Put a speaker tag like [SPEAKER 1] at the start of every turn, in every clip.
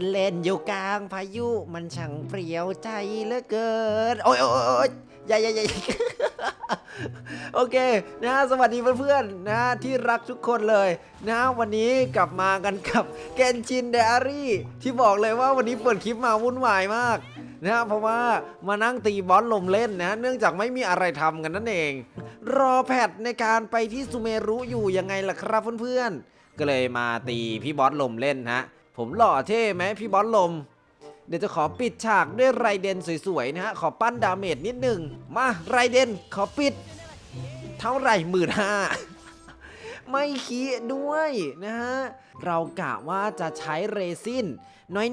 [SPEAKER 1] นเล่นอยู่กลางพายุมันช่างเปรียวใจเหลือเกิน โอ้ยโอ้ยโอ้ยย่าอย่าอย่โอเคนะสวัสดีเพื่อนๆนะที่รักทุกคนเลยนะวันนี้กลับมากันกับเกนชินเดอารี่ที่บอกเลยว่าวันนี้เปิดคลิปมาวุ่นวายมากนะเพราะว่ามานั่งตีบอสลมเล่นนะ เนื่องจากไม่มีอะไรทำกันนั่นเอง รอแพทในการไปที่ซูเมรุอยู่ยังไงล่ะครับเพื่อนๆก็เลยมาตีพี่บอสลมเล่นฮะ ผมหล่อเท่ไหมพี่บอสลม เดี๋ยวจะขอปิดฉากด้วยไรเดนสวยๆนะฮะ ขอปั้นดาเมจนิดหนึ่งมาไรเดนขอปิด เท่าไหร่หมื่นห้าไม่ขี้ด้วยนะฮะ เรากะว่าจะใช้เรซิน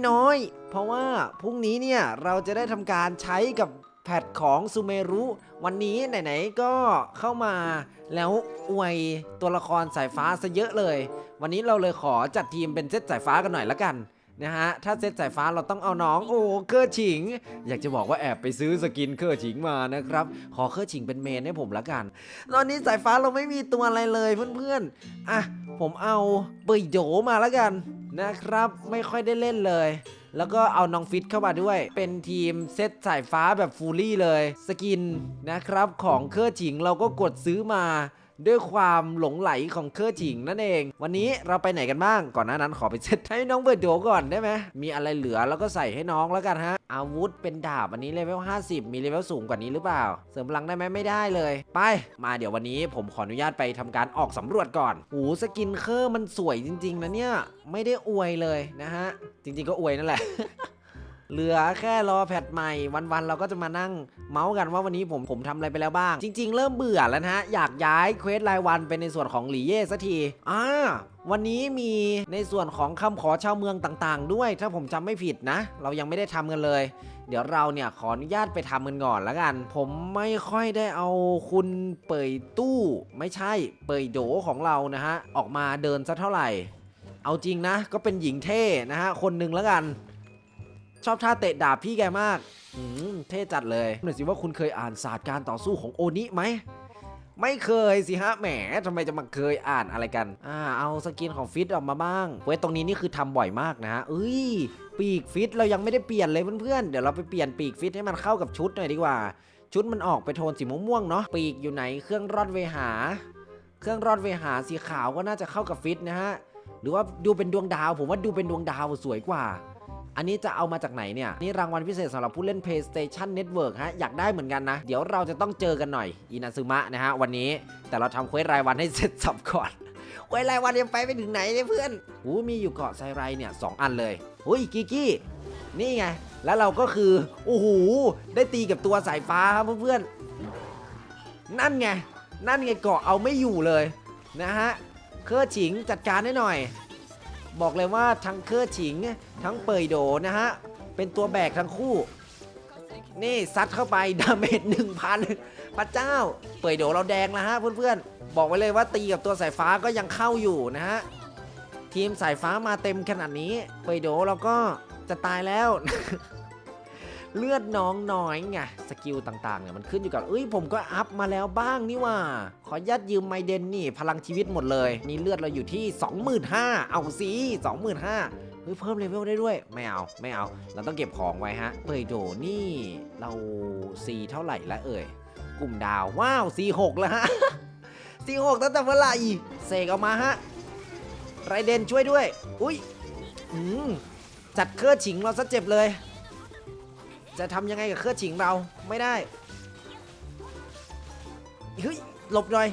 [SPEAKER 1] น้อยๆ เพราะว่าพรุ่งนี้เนี่ยเราจะได้ทำการใช้กับ แพทของซูเมรุวันนี้ไหนๆก็เข้ามาแล้วอวยตัวละครสายฟ้าซะเยอะเลย วันนี้เราเลยขอจัดทีมเป็นเซตสายฟ้ากันหน่อยละกันนะฮะถ้าเซตสายฟ้าเราต้องเอาน้องโอ้เคอร์ฉิง อยากจะบอกว่าแอบไปซื้อสกินเคอร์ฉิงมานะครับขอเคอร์ฉิงเป็นเมนให้ผมละกัน ตอนนี้สายฟ้าเราไม่มีตัวอะไรเลยเพื่อนๆอะผมเอาเบยโดมาล้วกันนะครับ ไม่ค่อยได้เล่นเลย แล้วก็เอาน้องฟิตเข้ามาด้วย เป็นทีมเซตสายฟ้าแบบฟูลี่เลย สกินนะครับของเคอร์ฉิงเราก็กดซื้อมา ด้วยความหลงไหลของเคอร์จิงนั่นเอง วันนี้เราไปไหนกันบ้าง ก่อนหน้านั้นขอไปเซตให้น้องเบิร์ดโดก่อนได้ไหมมีอะไรเหลือแล้วก็ใส่ให้น้องแล้วกันฮะ อาวุธเป็นดาบอันนี้เลเวล50 มีเลเวลสูงกว่านี้หรือเปล่า เสริมพลังได้ไหมไม่ได้เลย ไป มาเดี๋ยววันนี้ผมขออนุญาตไปทำการออกสำรวจก่อนโอ้สกินเคอร์มันสวยจริงๆนะเนี่ยไม่ได้อวยเลยนะฮะจริง ๆก็อวยนั่นแหละ เหลือแค่รอแพทใหม่ วันๆเราก็จะมานั่งเมาส์กันว่าวันนี้ผมผมทำอะไรไปแล้วบ้าง จริง ๆ เริ่มเบื่อแล้วนะฮะ อยากย้ายเควสรายวันเป็นในส่วนของหลีเย่สักทีอ่าวันนี้มีในส่วนของคำขอชาวเมืองต่างๆ ด้วย ถ้าผมจำไม่ผิดนะ เรายังไม่ได้ทำกันเลย เดี๋ยวเราเนี่ยขออนุญาตไปทำกันก่อนแล้วกัน ผมไม่ค่อยได้เอาคุณเปยตู้ ไม่ใช่เปยโดของเรานะฮะ ออกมาเดินสักเท่าไหร่ เอาจริงนะ ก็เป็นหญิงเท่นะฮะ คนหนึ่งแล้วกัน ชอบท่าเตะดาบพี่แกมากอืมเท่จัดเลยหน่อยสิว่าคุณเคยอ่านศาสตร์การต่อสู้ของโอนิไหมไม่เคยสิฮะแหมทำไมจะมาเคยอ่านอะไรกัน อ่า เอาสกินของฟิตออกมาบ้างเว้ยตรงนี้นี่คือทำบ่อยมากนะฮะเอ้ย ปีกฟิตเรายังไม่ได้เปลี่ยนเลยเพื่อนๆ เดี๋ยวเราไปเปลี่ยนปีกฟิตให้มันเข้ากับชุดหน่อยดีกว่า ชุดมันออกไปโทนสีม่วงๆเนาะ ปีกอยู่ไหน เครื่องรอดเวหา เครื่องรอดเวหาสีขาวก็น่าจะเข้ากับฟิตนะฮะ หรือว่าดูเป็นดวงดาว ผมว่าดูเป็นดวงดาวสวยกว่า อันนี้จะเอามาจากไหนเนี่ย นี่รางวัลพิเศษสำหรับผู้เล่น PlayStation Network ฮะ อยากได้เหมือนกันนะ เดี๋ยวเราจะต้องเจอกันหน่อย อินาซึมะนะฮะ วันนี้ แต่เราทำเควสรายวันให้เสร็จสับก่อนเควสรายวันยังไปไม่ถึงไหนเลยเพื่อนโอ้มีอยู่เกาะไซไรเนี่ยสองอันเลยอุ้ยกิกกี้ นี่ไง แล้วเราก็คือ โอ้โห ได้ตีกับตัวสายฟ้าครับเพื่อนๆ นั่นไง นั่นไงเกาะเอาไม่อยู่เลยนะฮะ เครือฉิงจัดการให้หน่อย บอกเลยว่าทั้งเครือฉิง ทั้งเปยโดนะฮะ เป็นตัวแบกทั้งคู่ นี่ซัดเข้าไปดาเมจหนึ่งพันพระเจ้า เปยโดเราแดงแล้วฮะเพื่อนๆ บอกไว้เลยว่าตีกับตัวสายฟ้าก็ยังเข้าอยู่นะฮะ ทีมสายฟ้ามาเต็มขนาดนี้ เปยโดเราก็จะตายแล้ว เลือดน้องน้อยไงสกิลต่างๆเนี่ยมันขึ้นอยู่กับเอ้ยผมก็อัพมาแล้วบ้างนี่ว่า ขอยัดยืมไมเดนนี่ พลังชีวิตหมดเลย นี่เลือดเราอยู่ที่ 25,000เอาสิ25,000เฮ้ยเพิ่มเลเวลได้ด้วย ไม่เอาไม่เอา เราต้องเก็บของไว้ฮะเปยโดนี่เรา C เท่าไหร่แล้วเอ่ย กลุ่มดาวว้าว C6 แล้วฮะ C6 ตั้งแต่เมื่อไหร่เสกออกมาฮะไรเดนช่วยด้วย อุ้ยอืมจัดเครือฉิงเราซะเจ็บเลย จะทำยังไงกับเครือฉิงเราไม่ได้เฮ้ยหลบหน่อย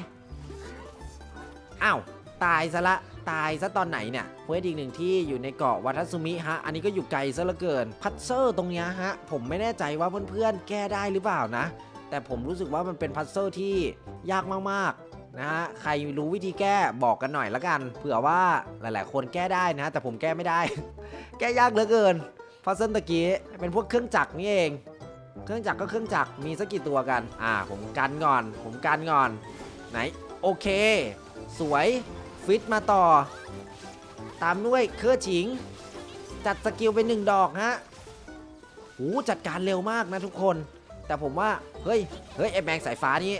[SPEAKER 1] อ้าวตายซะละตายซะตอนไหนเนี่ยเควสอีกหนึ่งที่อยู่ในเกาะวัทัสุมิฮะ อันนี้ก็อยู่ไกลซะเหลือเกิน พัซเซอร์ตรงเนี้ยฮะ ผมไม่แน่ใจว่าเพื่อนๆ แก้ได้หรือเปล่านะ แต่ผมรู้สึกว่ามันเป็นพัซเซอร์ที่ยากมากๆนะฮะ ใครรู้วิธีแก้บอกกันหน่อยละกัน เผื่อว่าหลายๆ คนแก้ได้นะ แต่ผมแก้ไม่ได้ แก้ยากเหลือเกิน พัซเซิลตะกี้เป็นพวกเครื่องจักรนี่เอง เครื่องจักรก็เครื่องจักรมีสักกี่ตัวกัน อ่า ผมกันก่อน ผมกันก่อน ไหน โอเค สวย ฟิตมาต่อ ตามด้วยเครือฉิง จัดสกิลไปหนึ่งดอกฮะหูจัดการเร็วมากนะทุกคน แต่ผมว่า เฮ้ย เฮ้ยไอแมงสายฟ้านี่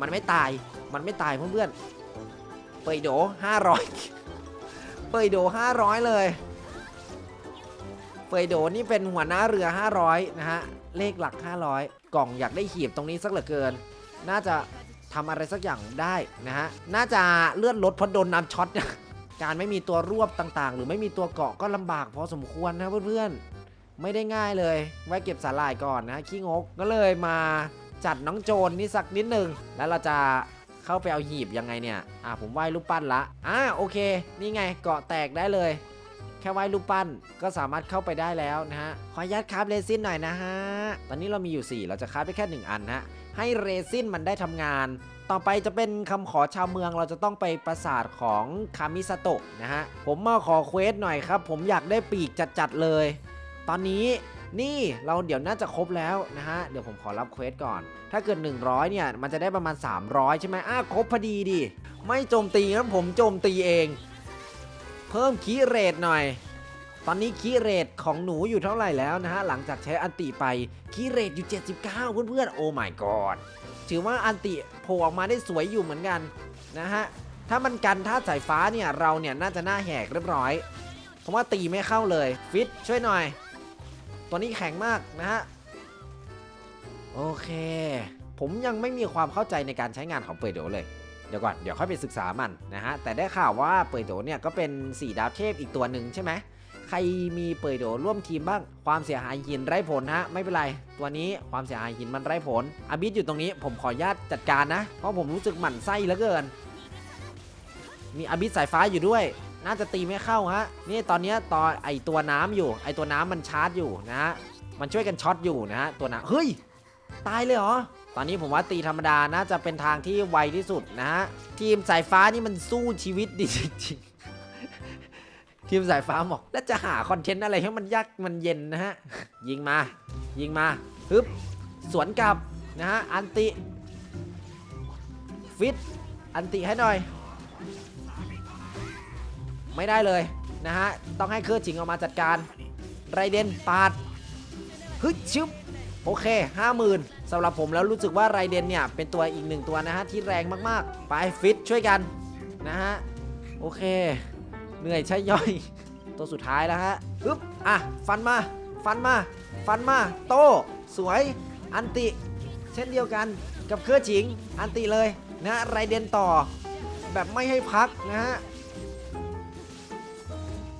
[SPEAKER 1] มันไม่ตาย มันไม่ตายเพื่อนๆเปยโด500 เปยโด500 เลย เฟยโดนี่เป็นหัวหน้าเรือ 500 นะฮะ เลขหลัก 500 กล่องอยากได้หีบตรงนี้สักเหลือเกิน น่าจะทำอะไรสักอย่างได้นะฮะ น่าจะเลื่อนรถเพราะโดนน้ำช็อตการไม่มีตัวรวบต่างๆ หรือไม่มีตัวเกาะก็ลำบากพอสมควรนะเพื่อนๆ ไม่ได้ง่ายเลย ไว้เก็บสาหร่ายก่อนนะฮะขี้งก ก็เลยมาจัดน้องโจรนนี่สักนิดหนึ่ง แล้วเราจะเข้าไปเอาหีบยังไงเนี่ย อ่าผมไหว้รูปปั้นละ อ่าโอเค นี่ไงเกาะแตกได้เลย แค่ไหว้รูปปั้นก็สามารถเข้าไปได้แล้วนะฮะ ขออนุญาตคราฟเรซินหน่อยนะฮะ ตอนนี้เรามีอยู่ 4 เราจะคราฟได้แค่ 1 อันนะฮะ ให้เรซินมันได้ทำงาน ต่อไปจะเป็นคำขอชาวเมืองเราจะต้องไปปราสาทของคามิสโตะนะฮะ ผมมาขอเควสหน่อยครับ ผมอยากได้ปีกจัดๆเลย ตอนนี้นี่เราเดี๋ยวน่าจะครบแล้วนะฮะ เดี๋ยวผมขอรับเควสก่อน ถ้าเกิด 100 เนี่ย มันจะได้ประมาณ 300 ใช่ไหมอ้าครบพอดีดิ ไม่โจมตีงั้นผมโจมตีเอง เพิ่มคีย์เรทหน่อย ตอนนี้คีย์เรทของหนูอยู่เท่าไหร่แล้วนะฮะ หลังจากใช้อันติไปคีย์เรทอยู่ 79 เพื่อนๆ โอ้ my god ถือว่าอันติโผล่ออกมาได้สวยอยู่เหมือนกันนะฮะ ถ้ามันกันท่าสายฟ้าเนี่ยเราเนี่ยน่าจะหน้าแหกเรียบร้อย เพราะว่าตีไม่เข้าเลย ฟิตช่วยหน่อย ตัวนี้แข็งมากนะฮะ โอเค ผมยังไม่มีความเข้าใจในการใช้งานของเปิดโดเลย เดี๋ยวก่อน เดี๋ยวค่อยไปศึกษามันนะฮะ แต่ได้ข่าวว่าเปิดโดเนี่ยก็เป็น 4 ดาวเทพอีกตัวหนึ่งใช่ไหม ใครมีเปิดโดร่วมทีมบ้าง ความเสียหายหินไร้ผลฮะ ไม่เป็นไร ตัวนี้ความเสียหายหินมันไร้ผลอาบิสอยู่ตรงนี้ผมขออนุญาตจัดการนะ เพราะผมรู้สึกหมั่นไส้เหลือเกิน มีอาบิสสายฟ้าอยู่ด้วย น่าจะตีไม่เข้าฮะ นี่ตอนนี้ตอนไอตัวน้ำอยู่ ไอตัวน้ำมันชาร์จอยู่นะฮะ มันช่วยกันช็อตอยู่นะฮะ ตัวน้ำเฮ้ย ตายเลยเหรอ อนนี้ผมว่าตีธรรมดาน่าจะเป็นทางที่ไวที่สุดนะฮะทีมสายฟ้านี่มันสู้ชีวิตดีจริงๆทีมสายฟ้าบอกแล้วจะหาคอนเทนต์อะไรให้มันยากมันเย็นนะฮะ ยิงมา ยิงมาฮึบสวนกลับนะฮะ อันติ ฟิต อันติให้หน่อย ไม่ได้เลยนะฮะ ต้องให้เครือจิงออกมาจัดการ ไรเดนปาดฮึชึบโอเค50,000 สำหรับผมแล้วรู้สึกว่าไรเดนเนี่ยเป็นตัวอีกหนึ่งตัวนะฮะที่แรงมากๆ ไปฟิตช่วยกันนะฮะโอเค เหนื่อยใช่ย่อย ตัวสุดท้ายแล้วฮะปึ๊บอะฟันมาฟันมาฟันมาโต สวยอันติ เช่นเดียวกันกับเครือจิงอันติเลยนะไรเดนต่อ แบบไม่ให้พักนะฮะ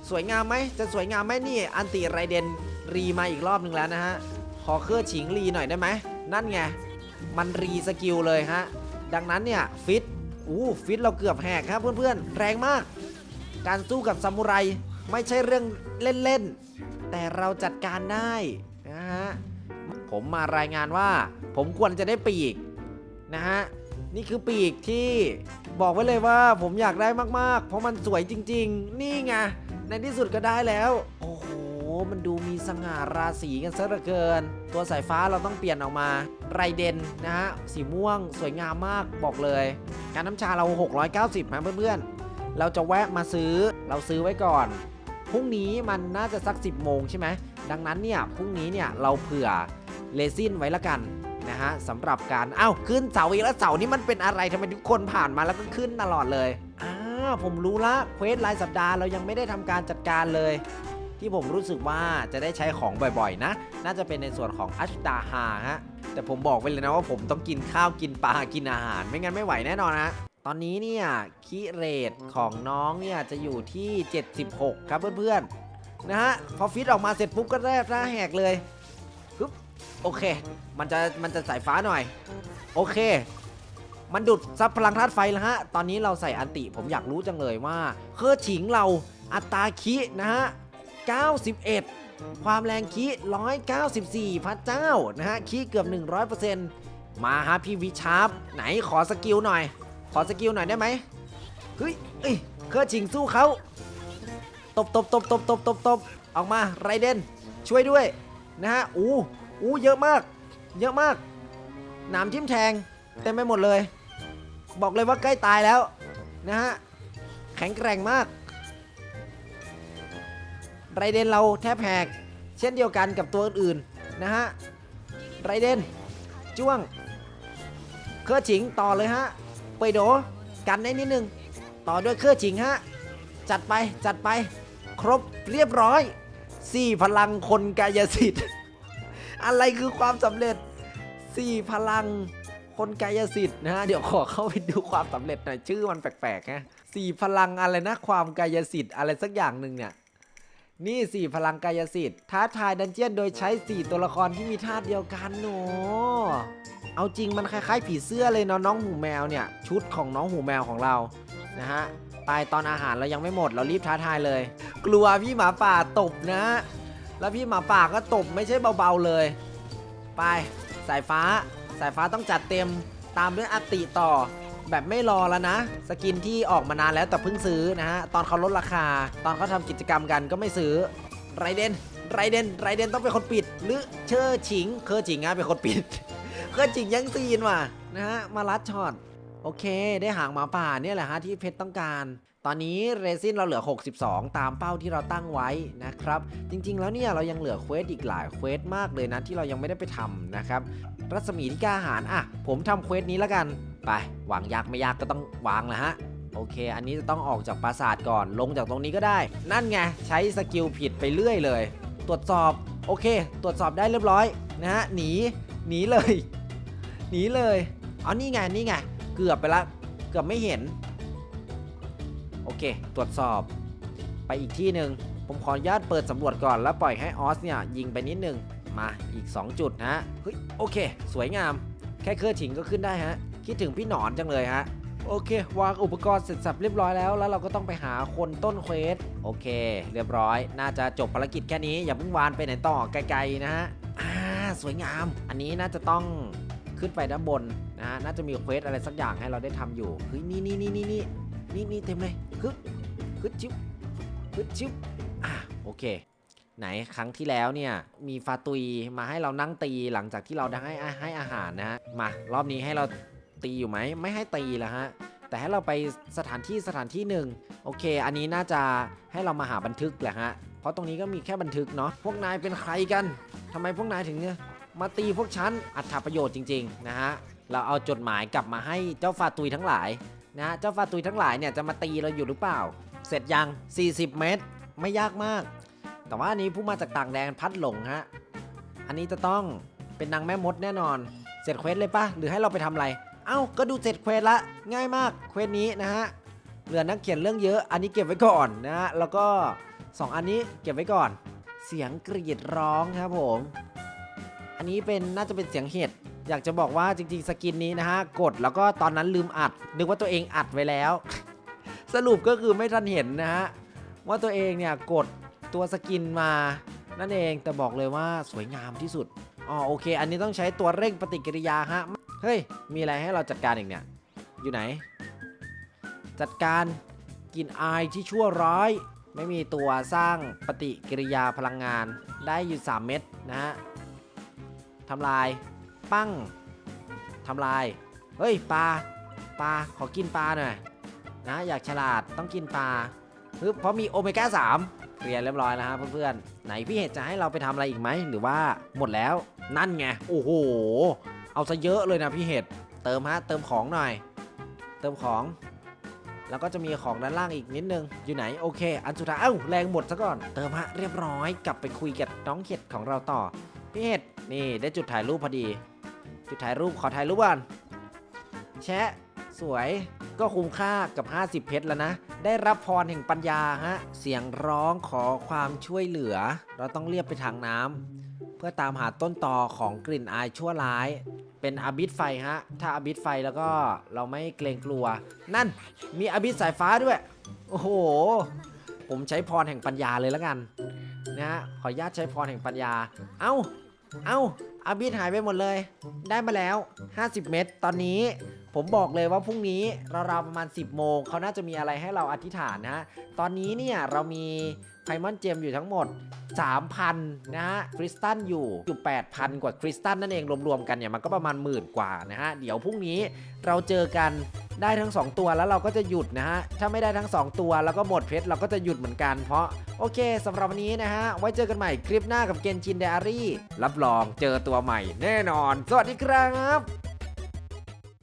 [SPEAKER 1] สวยงามไหมจะสวยงามไหมนี่อันติไรเดนรีมาอีกรอบหนึ่งแล้วนะฮะ ขอเครื่องฉิงรีหน่อยได้ไหมนั่นไง มันรีสกิลเลยฮะ ดังนั้นเนี่ย ฟิตอู้ฟิตเราเกือบแหกครับเพื่อนๆ แรงมาก การสู้กับซามูไรไม่ใช่เรื่องเล่นๆ แต่เราจัดการได้นะฮะ ผมมารายงานว่า ผมควรจะได้ปีกนะฮะ นี่คือปีกที่บอกไว้เลยว่าผมอยากได้มากๆ เพราะมันสวยจริง ๆ นี่ไงในที่สุดก็ได้แล้ว โอ้โห มันดูมีสง่าราศีกันซะเหลือเกิน ตัวสายฟ้าเราต้องเปลี่ยนออกมาไรเดนนะฮะสีม่วงสวยงามมากบอกเลย การน้ำชาเรา 690นะเพื่อนๆ เราจะแวะมาซื้อเราซื้อไว้ก่อนพรุ่งนี้มันน่าจะสัก 10 โมงใช่ไหมดังนั้นเนี่ยพรุ่งนี้เนี่ยเราเผื่อเลซินไว้ละกันนะฮะสำหรับการอ้าวขึ้นเสาอีกแล้วเสานี่มันเป็นอะไรทำไมทุกคนผ่านมาแล้วก็ขึ้นตลอดเลยอ่าผมรู้ละเควสรายสัปดาห์เรายังไม่ได้ทำการจัดการเลย ที่ผมรู้สึกว่าจะได้ใช้ของบ่อยๆ นะ น่าจะเป็นในส่วนของอัชดาฮาฮะ แต่ผมบอกไปเลยนะว่าผมต้องกินข้าวกินปลากินอาหาร ไม่งั้นไม่ไหวแน่นอนฮะตอนนี้เนี่ยคีเรทของน้องเนี่ยจะอยู่ที่ 76 ครับเพื่อนๆ นะฮะ พอฟิตออกมาเสร็จปุ๊บก็แรบหน้าแหกเลยฮึบโอเค มันจะมันจะสายฟ้าหน่อย โอเค มันดูดซับพลังธาตุไฟแล้วฮะ ตอนนี้เราใส่อันติผมอยากรู้จังเลยว่า เคอรือฉิงเราอัตราคินะฮะ 91 ความแรงคิ194 พระเจ้านะฮะคิเกือบ 100%มาฮะพี่วิชาร์ปไหนขอสกิลหน่อย ขอสกิลหน่อยได้ไหมเฮ้ยเอ้ยเครือฉิงสู้เขาตบตบตบตบตบตบตบออกมาไรเดนช่วยด้วยนะฮะอู้อู้เยอะมาก เยอะมากหนามทิ่มแทงเต็มไปหมดเลย บอกเลยว่าใกล้ตายแล้วนะฮะแข็งแกร่งมาก ไรเดนเราแทบแหก เช่นเดียวกันกับตัวอื่นๆนะฮะไรเดนจ้วง เครือฉิงต่อเลยฮะไปโดกันได้นิดนึง ต่อด้วยเครือฉิงฮะจัดไปจัดไปครบเรียบร้อยสี่พลังคนกายสิทธิ์ อะไรคือความสำเร็จสี่พลังคนกายสิทธิ์นะฮะเดี๋ยวขอเข้าไปดูความสำเร็จหน่อยชื่อมันแปลกๆนะสี่พลังอะไรนะความกายสิทธิ์อะไรสักอย่างหนึ่งเนี่ย นี่สี่พลังกายสิทธิ์ท้าทายดันเจียนโดยใช้สี่ตัวละครที่มีธาตุเดียวกันโนเอาจริงมันคล้ายๆ ผีเสื้อเลยเนาะน้องหูแมวเนี่ย ชุดของน้องหูแมวของเรานะฮะไปตอนอาหารเรายังไม่หมดเรารีบท้าทายเลย กลัวพี่หมาป่าตบนะ แล้วพี่หมาป่าก็ตบไม่ใช่เบาๆเลย ไปสายฟ้าสายฟ้าต้องจัดเต็มตามด้วยอติต่อ แบบไม่รอแล้วนะ สกินที่ออกมานานแล้วแต่เพิ่งซื้อนะฮะ ตอนเขาลดราคา ตอนเขาทำกิจกรรมกันก็ไม่ซื้อไรเดนไรเดนไรเดนต้องเป็นคนปิด หรือเชอร์ฉิง เคอร์ฉิงอะเป็นคนปิด เคอร์ฉิงยังซีนว่ะนะฮะ มาลัดช็อต โอเค ได้หางหมาป่าเนี่ยแหละฮะที่เพชรต้องการตอนนี้เรซินเราเหลือ 62 ตามเป้าที่เราตั้งไว้นะครับ จริงๆ แล้วเนี่ยเรายังเหลือเควสอีกหลายเควสมากเลยนะที่เรายังไม่ได้ไปทำนะครับ รัศมีที่กล้าหาญอะ ผมทำเควสนี้แล้วกัน ไปวางยากไม่ยากก็ต้องวางแหละฮะโอเค อันนี้จะต้องออกจากปราสาทก่อนลงจากตรงนี้ก็ได้ นั่นไงใช้สกิลผิดไปเรื่อยเลย ตรวจสอบโอเค ตรวจสอบได้เรียบร้อยนะฮะหนีหนีเลย หนีเลยเอ๋อนี่ไงนี่ไงเกือบไปละเกือบไม่เห็น โอเค ตรวจสอบไปอีกที่หนึ่งผมขออนุญาตเปิดสำรวจก่อนแล้วปล่อยให้ออสเนี่ยยิงไปนิดนึงมาอีก 2 จุดนะฮะเฮ้ยโอเค สวยงาม แค่เครื่องถิงก็ขึ้นได้ฮะ คิดถึงพี่หนอนจังเลยฮะโอเควางอุปกรณ์เสร็จสับเรียบร้อยแล้วแล้วเราก็ต้องไปหาคนต้นเควสโอเค เรียบร้อย น่าจะจบภารกิจแค่นี้อย่าเพิ่งวานไปไหนต่อไกลๆนะฮะอ่าสวยงาม อันนี้น่าจะต้องขึ้นไปด้านบนนะฮะน่าจะมีเควสอะไรสักอย่างให้เราได้ทำอยู่เฮ้ยนี่นี่นี่นี่นี่นี่นี่เต็มเลยฮึบฮึบชิบฮึบชิบอ่าโอเค ไหนครั้งที่แล้วเนี่ยมีฟาตุยมาให้เรานั่งตีหลังจากที่เราได้ให้ให้อาหารนะฮะมารอบนี้ให้เรา ตีอยู่ไหม ไม่ให้ตีแล้วฮะ แต่ให้เราไปสถานที่สถานที่หนึ่งโอเค อันนี้น่าจะให้เรามาหาบันทึกแหละฮะ เพราะตรงนี้ก็มีแค่บันทึกเนาะ พวกนายเป็นใครกันทำไมพวกนายถึงเนี่ยมาตีพวกฉัน อัตประโยชน์จริงๆนะฮะ เราเอาจดหมายกลับมาให้เจ้าฟาตุยทั้งหลายนะฮะเจ้าฟาตุยทั้งหลายเนี่ยจะมาตีเราอยู่หรือเปล่า เสร็จยัง 40 เมตร ไม่ยากมาก แต่ว่าอันนี้ผู้มาจากต่างแดนพัดหลงฮะ อันนี้จะต้องเป็นนางแม่มดแน่นอน เสร็จเควสเลยปะหรือให้เราไปทำอะไร เอ้าก็ดูเสร็จเควสละ ง่ายมากเควสนี้นะฮะเหลือนักเขียนเรื่องเยอะ อันนี้เก็บไว้ก่อนนะฮะแล้วก็ 2 อันนี้เก็บไว้ก่อน เสียงกรีดร้องครับผม อันนี้เป็นน่าจะเป็นเสียงเห็ดอยากจะบอกว่าจริง ๆ สกินนี้นะฮะกดแล้วก็ตอนนั้นลืมอัด นึกว่าตัวเองอัดไว้แล้ว สรุปก็คือไม่ทันเห็นนะฮะว่าตัวเองเนี่ยกดตัวสกินมานั่นเองแต่บอกเลยว่าสวยงามที่สุดอ๋อโอเค อันนี้ต้องใช้ตัวเร่งปฏิกิริยาฮะ เฮ้ย มีอะไรให้เราจัดการอีกเนี่ย อยู่ไหน จัดการกินอายที่ชั่วร้าย ไม่มีตัวสร้างปฏิกิริยาพลังงานได้อยู่ 3 เม็ดนะฮะทำลาย ปั้งทำลาย เฮ้ยปลาปลาขอกินปลาหน่อยนะอยากฉลาดต้องกินปลาปึ๊บเพราะมีโอเมก้า3เคลียร์เรียบร้อยแล้วฮะเพื่อนๆไหนพี่เห็ดจะให้เราไปทำอะไรอีกไหมหรือว่าหมดแล้วนั่นไงโอ้โห เอาซะเยอะเลยนะพี่เห็ด เติมฮะ เติมของหน่อย เติมของ แล้วก็จะมีของด้านล่างอีกนิดนึง อยู่ไหน โอเค อันสุดท้ายเอ้าแรงหมดซะก่อน เติมฮะ เรียบร้อย กลับไปคุยกับน้องเห็ดของเราต่อ พี่เห็ด นี่ได้จุดถ่ายรูปพอดี จุดถ่ายรูป ขอถ่ายรูปก่อน แชะ สวย ก็คุ้มค่ากับ 50 เพชรแล้วนะ ได้รับพรแห่งปัญญาฮะ เสียงร้องขอความช่วยเหลือ เราต้องเรียบไปทางน้ำเพื่อตามหาต้นตอของกลิ่นอายชั่วร้าย เป็นอาบิสไฟฮะ ถ้าอาบิสไฟแล้วก็เราไม่เกรงกลัว นั่นมีอาบิสสายฟ้าด้วย โอ้โห ผมใช้พรแห่งปัญญาเลยแล้วกันนะฮะขออนุญาตใช้พรแห่งปัญญา เอ้า เอ้าอาบิสหายไปหมดเลย ได้มาแล้ว 50 เม็ดตอนนี้ผมบอกเลยว่าพรุ่งนี้เราวๆประมาณ 10 โมงเขาน่าจะมีอะไรให้เราอธิษฐานนะฮะตอนนี้เนี่ยเรามี ไพมอนเจมอยู่ทั้งหมด 3,000 นะฮะคริสตัลอยู่อยู่ 8,000 กว่าคริสตัลนั่นเองรวมๆกันเนี่ยมันก็ประมาณหมื่นกว่านะฮะ เดี๋ยวพรุ่งนี้เราเจอกันได้ทั้ง 2 ตัวแล้วเราก็จะหยุดนะฮะ ถ้าไม่ได้ทั้ง 2 ตัวแล้วก็หมดเพชรเราก็จะหยุดเหมือนกันเพราะโอเคสำหรับวันนี้นะฮะ ไว้เจอกันใหม่คลิปหน้ากับเกนชินเดอารี่รับรองเจอตัวใหม่แน่นอน สวัสดีครับ